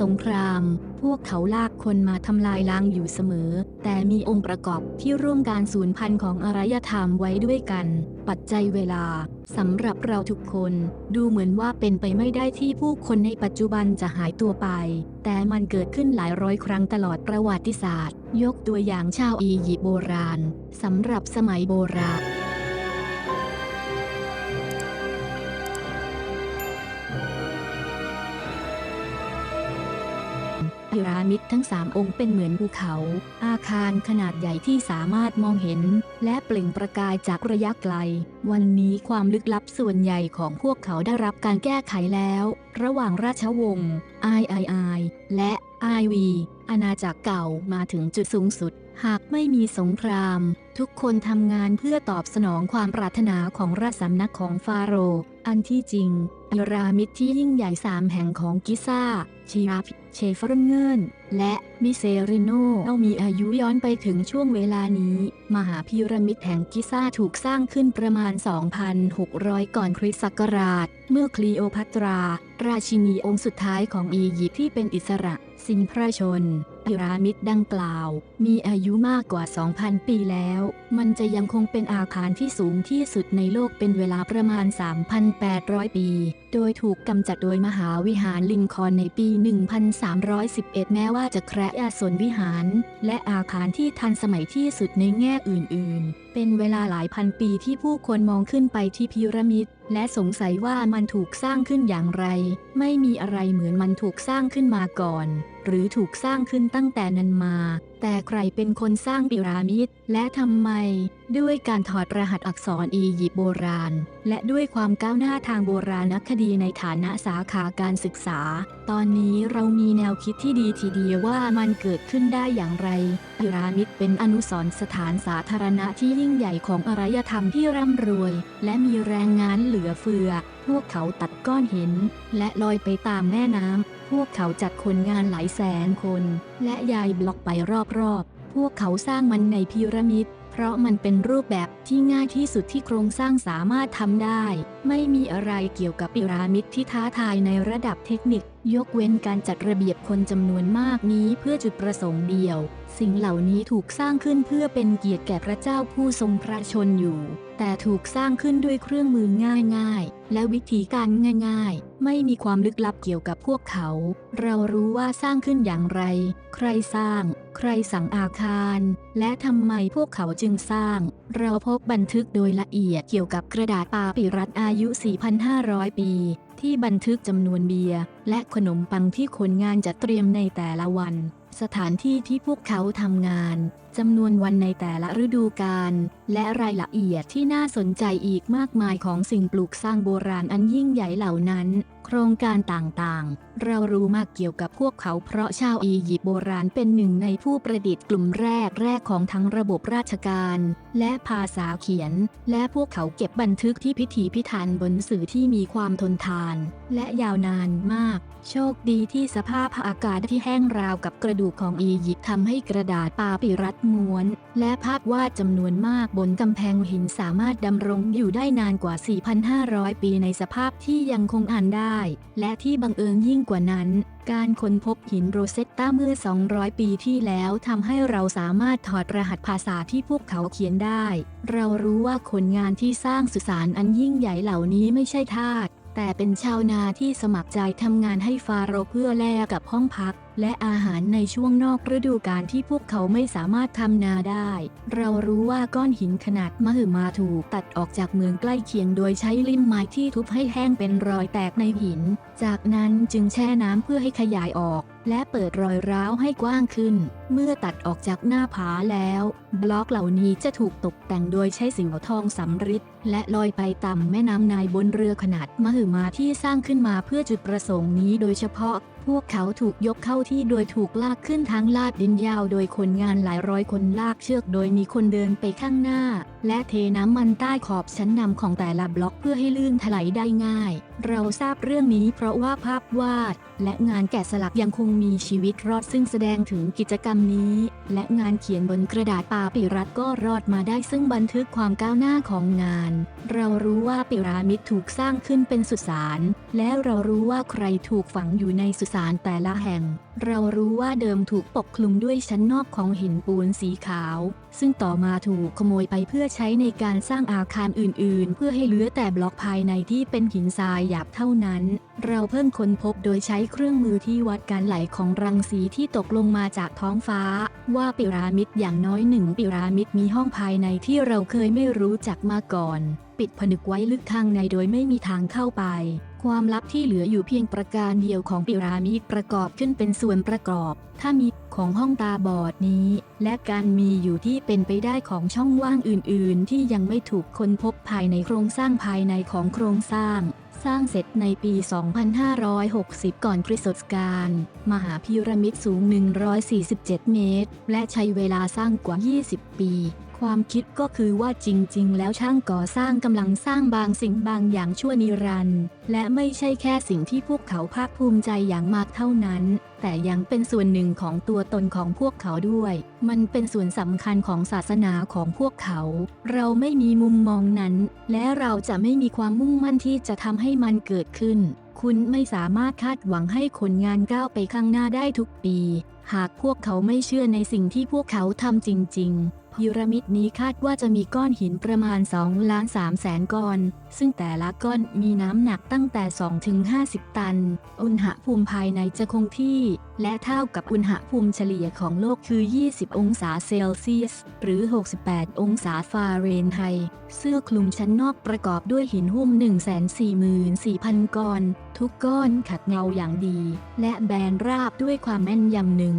สงคราม พวกเขาลากคนมาทำลายล้างอยู่เสมอ แต่มีองค์ประกอบที่ร่วมการสูญพันธุ์ของอารยธรรมไว้ด้วยกัน ปัจจัยเวลาสำหรับเราทุกคนดูเหมือนว่าเป็นไปไม่ได้ที่ผู้คนในปัจจุบันจะหายตัวไป แต่มันเกิดขึ้นหลายร้อยครั้งตลอดประวัติศาสตร์ ยกตัวอย่างชาวอียิปต์โบราณสำหรับสมัยโบราณ มิดทั้งสามองค์เป็นเหมือนภูเขา อาคารขนาดใหญ่ที่สามารถมองเห็น และเปล่งประกายจากระยะไกล วันนี้ความลึกลับส่วนใหญ่ของพวกเขาได้รับการแก้ไขแล้ว ระหว่างราชวงศ์ไอไอไอและไอวีอาณาจักรเก่ามาถึงจุดสูงสุด หากไม่มีสงคราม ทุกคนทำงานเพื่อตอบสนองความปรารถนาของราชสำนักของฟาโรห์อันที่จริงพีระมิดที่ยิ่งใหญ่สามแห่งของกิซ่าชีราฟเชฟรนเงินและมิเซริโนเอามีอายุย้อนไปถึงช่วงเวลานี้ มหาพีระมิดแห่งกิซ่าถูกสร้างขึ้นประมาณ 2,600 ก่อนคริสต์ศักราช เมื่อคลีโอพัตรา ราชินีองค์สุดท้ายของอียิปต์ที่เป็นอิสระ สิ้นพระชน พีระมิดดังกล่าว มีอายุมากกว่า 2,000 ปีแล้ว มันจะยังคงเป็นอาคารที่สูงที่สุดในโลกเป็นเวลาประมาณ 3,800 ปี โดยถูกกำจัดโดยมหาวิหารลิงคอนในปี 1311 แม้ว่าจะแคระอาสนวิหาร และอาคารที่ทันสมัยที่สุดในแง่อื่น ๆ เป็นเวลาหลายพันปีที่ผู้คนมองขึ้นไปที่พีระมิดและสงสัยว่ามันถูกสร้างขึ้นอย่างไร ไม่มีอะไรเหมือนมันถูกสร้างขึ้นมาก่อน หรือถูกสร้างขึ้นตั้งแต่นั้นมา แต่ใครเป็นคนสร้างพีระมิด และทำไม ด้วยการถอดรหัสอักษรอียิปต์โบราณ และด้วยความก้าวหน้าทางโบราณคดีในฐานะสาขาการศึกษา ตอนนี้เรามีแนวคิดที่ดีทีเดียวว่ามันเกิดขึ้นได้อย่างไรพีระมิดเป็นอนุสรณ์สถานสาธารณะที่ยิ่งใหญ่ของอารยธรรมที่ร่ำรวย และมีแรงงานเหลือเฟือ พวกเขาตัดก้อนหิน และลอยไปตามแม่น้ำพวกเขาจัดคนงานหลายแสนคน และยายบล็อกไปรอบ พวกเขาสร้างมันในพีระมิด เพราะมันเป็นรูปแบบที่ง่ายที่สุดที่โครงสร้างสามารถทำได้ ไม่มีอะไรเกี่ยวกับพีระมิดที่ท้าทายในระดับเทคนิค ยกเว้นการจัดระเบียบคนจำนวนมากนี้เพื่อจุดประสงค์เดียว สิ่งเหล่านี้ถูกสร้างขึ้นเพื่อเป็นเกียรติแก่พระเจ้าผู้ทรงพระชนอยู่ แต่ถูกสร้างขึ้นด้วยเครื่องมือง่ายๆ และวิธีการง่ายๆ ไม่มีความลึกลับเกี่ยวกับพวกเขา เรารู้ว่าสร้างขึ้นอย่างไร ใครสร้าง ใครสั่งอาคาร และทำไมพวกเขาจึงสร้าง เราพบบันทึกโดยละเอียดเกี่ยวกับกระดาษปาปิรัสอายุ 4,500 ปี ที่บันทึกจำนวนเบียร์และขนมปังที่คนงานจะเตรียมในแต่ละวัน สถานที่ที่พวกเขาทำงาน จำนวนวันในแต่ละฤดูกาลและรายละเอียดที่น่าสนใจอีกมากมายของสิ่งปลูกสร้างโบราณอันยิ่งใหญ่เหล่านั้น โครงการต่างๆ เรารู้มากเกี่ยวกับพวกเขาเพราะชาวอียิปต์โบราณเป็นหนึ่งในผู้ประดิษฐ์กลุ่มแรกแรกของทั้งระบบราชการ และภาษาเขียน และพวกเขาเก็บบันทึกที่พิถีพิถันบนสื่อที่มีความทนทาน และยาวนานมาก โชคดีที่สภาพอากาศที่แห้งราวกับกระดูกของอียิปต์ทำให้กระดาษปาปิรัสม้วน และภาพวาดจำนวนมากบนกำแพงหินสามารถดำรงอยู่ได้นานกว่า 4,500 ปีในสภาพที่ยังคงอ่านได้ และที่บังเอิญยิ่งกว่านั้น การค้นพบหินโรเซตตาเมื่อ 200 ปีที่แล้วทำให้เราสามารถถอดรหัสภาษาที่พวกเขาเขียนได้ เรารู้ว่าคนงานที่สร้างสุสานอันยิ่งใหญ่เหล่านี้ไม่ใช่ทาสแต่เป็นชาวนาที่สมัครใจทำงานให้ฟาโรห์เพื่อแลกกับห้องพัก และอาหารในช่วงนอกฤดูกาลที่พวกเขาไม่สามารถทำนาได้ เรารู้ว่าก้อนหินขนาดมหึมาถูกตัดออกจากเมืองใกล้เคียงโดยใช้ลิ่มไม้ที่ทุบให้แห้งเป็นรอยแตกในหิน จากนั้นจึงแช่น้ำเพื่อให้ขยายออก และเปิดรอยร้าวให้กว้างขึ้น เมื่อตัดออกจากหน้าผาแล้ว บล็อกเหล่านี้จะถูกตกแต่งโดยใช้สิ่งทองสำริดและลอยไปต่ำแม่น้ำนายบนเรือขนาดมหึมาที่สร้างขึ้นมาเพื่อจุดประสงค์นี้โดยเฉพาะ พวกเขาถูกยกเข้าที่โดยถูกลากขึ้นทางลาดดินยาวโดยคนงานหลายร้อยคนลากเชือกโดยมีคนเดินไปข้างหน้า และเทน้ำมันใต้ขอบชั้นนำของแต่ละบล็อกเพื่อให้ลื่นถลายได้ง่าย เราทราบเรื่องนี้เพราะว่าภาพวาด และงานแกะสลักยังคงมีชีวิตรอดซึ่งแสดงถึงกิจกรรมนี้ และงานเขียนบนกระดาษปาปิรัสก็รอดมาได้ซึ่งบันทึกความก้าวหน้าของงาน เรารู้ว่าปิรามิดถูกสร้างขึ้นเป็นสุสานและเรารู้ว่าใครถูกฝังอยู่ในสุสานแต่ละแห่ง เรารู้ว่าเดิมถูกปกคลุมด้วยชั้นนอกของหินปูนสีขาว ซึ่งต่อมาถูกขโมยไปเพื่อใช้ในการสร้างอาคารอื่น ๆ เพื่อให้เหลือแต่บล็อกภายในที่เป็นหินทรายหยาบเท่านั้น เราเพิ่งค้นพบโดยใช้เครื่องมือที่วัดการไหลของรังสีที่ตกลงมาจากท้องฟ้า ว่าปิรามิดอย่างน้อยหนึ่งปิรามิดมีห้องภายในที่เราเคยไม่รู้จักมาก่อน ปิดผนึกไว้ลึกข้างในโดยไม่มีทางเข้าไป ความลับที่เหลืออยู่เพียงประการเดียวของปิรามิดประกอบขึ้นเป็นส่วนประกอบ ถ้ามีของห้องตาบอดนี้ และการมีอยู่ที่เป็นไปได้ของช่องว่างอื่น ๆ ที่ยังไม่ถูกค้นพบภายในโครงสร้างภายในของโครงสร้าง สร้างเสร็จในปี 2560 ก่อนคริสต์กาลมหาพีระมิดสูง 147 เมตร และใช้เวลาสร้างกว่า 20 ปี ความคิดก็คือว่าจริง ๆ แล้วช่างก่อสร้างกำลังสร้างบางสิ่งบางอย่างชั่วนิรันดร์และไม่ใช่แค่สิ่งที่พวกเขาภาคภูมิใจอย่างมากเท่านั้น แต่ยังเป็นส่วนหนึ่งของตัวตนของพวกเขาด้วย มันเป็นส่วนสำคัญของศาสนาของพวกเขา เราไม่มีมุมมองนั้น และเราจะไม่มีความมุ่งมั่นที่จะทำให้มันเกิดขึ้น คุณไม่สามารถคาดหวังให้คนงานก้าวไปข้างหน้าได้ทุกปี หากพวกเขาไม่เชื่อในสิ่งที่พวกเขาทำจริง ๆ พีระมิดนี้คาดว่าจะมีก้อนหินประมาณ2ล้าน3แสนก้อน ซึ่งแต่ละก้อนมีน้ำหนักตั้งแต่2ถึง50 ตัน อุณหภูมิภายในจะคงที่ และเท่ากับอุณหภูมิเฉลี่ยของโลกคือ 20 องศาเซลเซียส หรือ 68 องศาฟาเรนไฮต์เสื้อคลุมชั้นนอกประกอบด้วยหินหุ้ม 144,000 ก้อน ทุกก้อนขัดเงาอย่างดี และแบนราบด้วยความแม่นยำหนึ่ง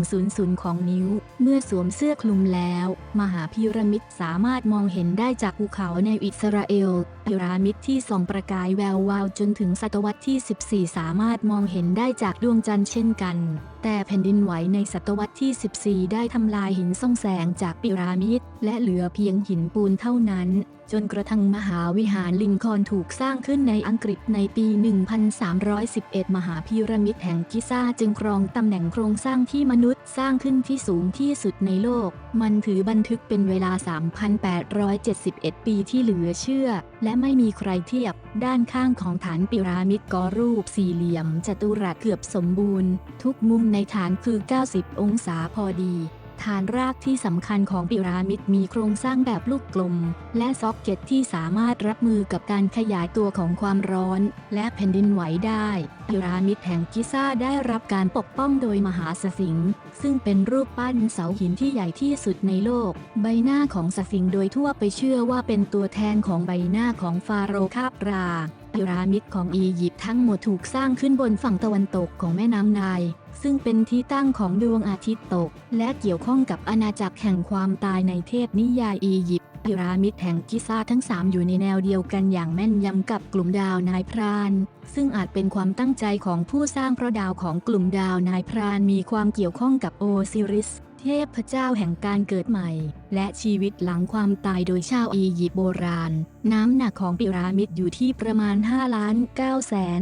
100 ของนิ้ว เมื่อสวมเสื้อคลุมแล้ว มหาพีระมิดสามารถมองเห็นได้จากภูเขาในอิสราเอลพีระมิดที่ส่องประกายแวววาวจนถึงศตวรรษที่ 14 สามารถมองเห็นได้จากดวงจันทร์เช่นกัน แต่แผ่นดินไหวในศตวรรษที่ 14 ได้ทำลายหินส่องแสงจากพีระมิดและเหลือเพียงหินปูนเท่านั้น จนกระทั่งมหาวิหารลิงคอนถูกสร้างขึ้นในอังกฤษในปี 1311 มหาพีระมิดแห่งกิซ่าจึงครองตำแหน่งโครงสร้างที่มนุษย์สร้างขึ้นที่สูงที่สุดในโลก มันถือบันทึกเป็นเวลา 3,871 ปีที่เหลือเชื่อ และไม่มีใครเทียบ ด้านข้างของฐานปิรามิดก่อรูปสี่เหลี่ยม จัตุรัสเกือบสมบูรณ์ ทุกมุมในฐานคือ 90 องศาพอดี ฐานรากที่สำคัญของปิรามิดมีโครงสร้างแบบลูกกลม และซ็อกเก็ตที่สามารถรับมือกับการขยายตัวของความร้อน และแผ่นดินไหวได้ ปิรามิดแห่งกิซ่าได้รับการปกป้องโดยมหาสฟิงค์ซึ่งเป็นรูปปั้นเสาหินที่ใหญ่ที่สุดในโลก ใบหน้าของสฟิงค์โดยทั่วไปเชื่อว่าเป็นตัวแทนของใบหน้าของฟาโรห์คาบราพีระมิดของอียิปต์ทั้งหมดถูกสร้างขึ้นบนฝั่งตะวันตกของแม่น้ำไนล์ ซึ่งเป็นที่ตั้งของดวงอาทิตย์ตก และเกี่ยวข้องกับอาณาจักรแห่งความตายในเทพนิยายอียิปต์พีระมิดแห่งกิซ่าทั้ง 3 อยู่ในแนวเดียวกันอย่างแม่นยำกับกลุ่มดาวนายพราน ซึ่งอาจเป็นความตั้งใจของผู้สร้างเพราะดาวของกลุ่มดาวนายพรานมีความเกี่ยวข้องกับโอซิริสเทพเจ้าแห่งการเกิดใหม่ และชีวิตหลังความตายโดยชาวอียิปต์โบราณ น้ำหนักของปิรามิดอยู่ที่ประมาณ5ล้าน9แสน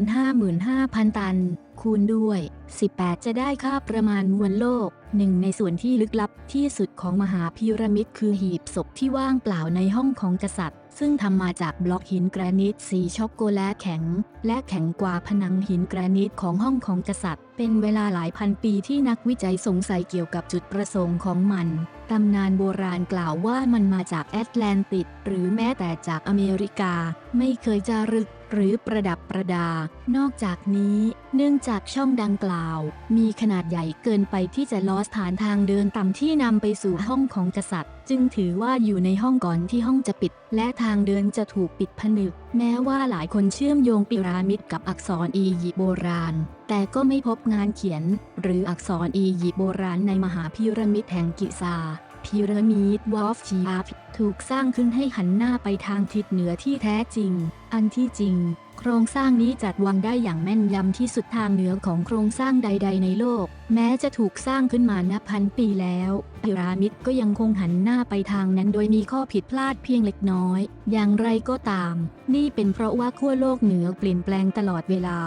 55,000 ตัน คูณด้วย 18 จะได้ค่าประมาณมวลโลก หนึ่งในส่วนที่ลึกลับที่สุดของมหาพีระมิดคือหีบศพที่ว่างเปล่าในห้องของกษัตริย์ ซึ่งทำมาจากบล็อกหินแกรนิตสีช็อกโกแลตแข็ง และแข็งกว่าผนังหินแกรนิตของห้องของกษัตริย์ เป็นเวลาหลายพันปีที่นักวิจัยสงสัยเกี่ยวกับจุดประสงค์ของมัน ตำนานโบราณกล่าวว่ามันมาจากแอตแลนติกหรือแม้แต่จากอเมริกา ไม่เคยจารึกหรือประดับประดา นอกจากนี้ เนื่องจากช่องดังกล่าว มีขนาดใหญ่เกินไปที่จะล้อสถานทางเดินต่ำที่นำไปสู่ห้องของกษัตริย์ จึงถือว่าอยู่ในห้องก่อนที่ห้องจะปิด และทางเดินจะถูกปิดผนึก แม้ว่าหลายคนเชื่อมโยงปิรามิดกับอักษรอียิปต์โบราณ แต่ก็ไม่พบงานเขียน หรืออักษรอียิปต์โบราณในมหาพีระมิดแห่งกิซาพีระมิดวอฟชีอาฟถูกสร้างขึ้นให้หันหน้าไปทางทิศเหนือที่แท้จริง อันที่จริง โครงสร้างนี้จัดวางได้อย่างแม่นยำที่สุดทางเหนือของโครงสร้างใด ๆ ในโลก แม้จะถูกสร้างขึ้นมานับพันปีแล้วพีระมิดก็ยังคงหันหน้าไปทางนั้นโดยมีข้อผิดพลาดเพียงเล็กน้อย อย่างไรก็ตาม นี่เป็นเพราะว่าขั้วโลกเหนือเปลี่ยนแปลงตลอดเวลา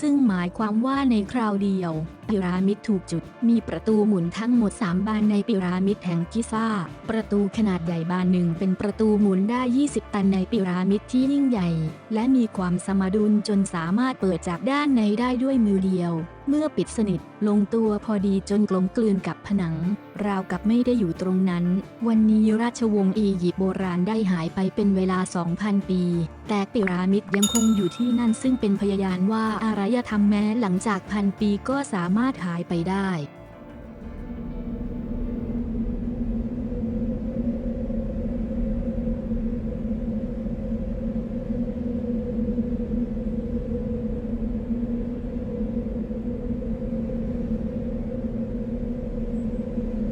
ซึ่งหมายความว่าในคราวเดียวพีระมิดถูกจุด มีประตูหมุนทั้งหมด 3 บานในพีระมิดแห่งกิซ่า ประตูขนาดใหญ่บานหนึ่งเป็นประตูหมุนได้ 20 ตันในพีระมิดที่ยิ่งใหญ่ และมีความสมาดุลจนสามารถเปิดจากด้านในได้ด้วยมือเดียว เมื่อปิดสนิทลงตัวพอดีจนกลมกลืนกับผนัง ราวกับไม่ได้อยู่ตรงนั้น วันนี้ราชวงศ์อียิปต์โบราณได้หายไปเป็นเวลา 2,000 ปี แต่ปิรามิดยังคงอยู่ที่นั่นซึ่งเป็นพยานว่าอารยธรรมแม้หลังจากพันปีก็สามารถหายไปได้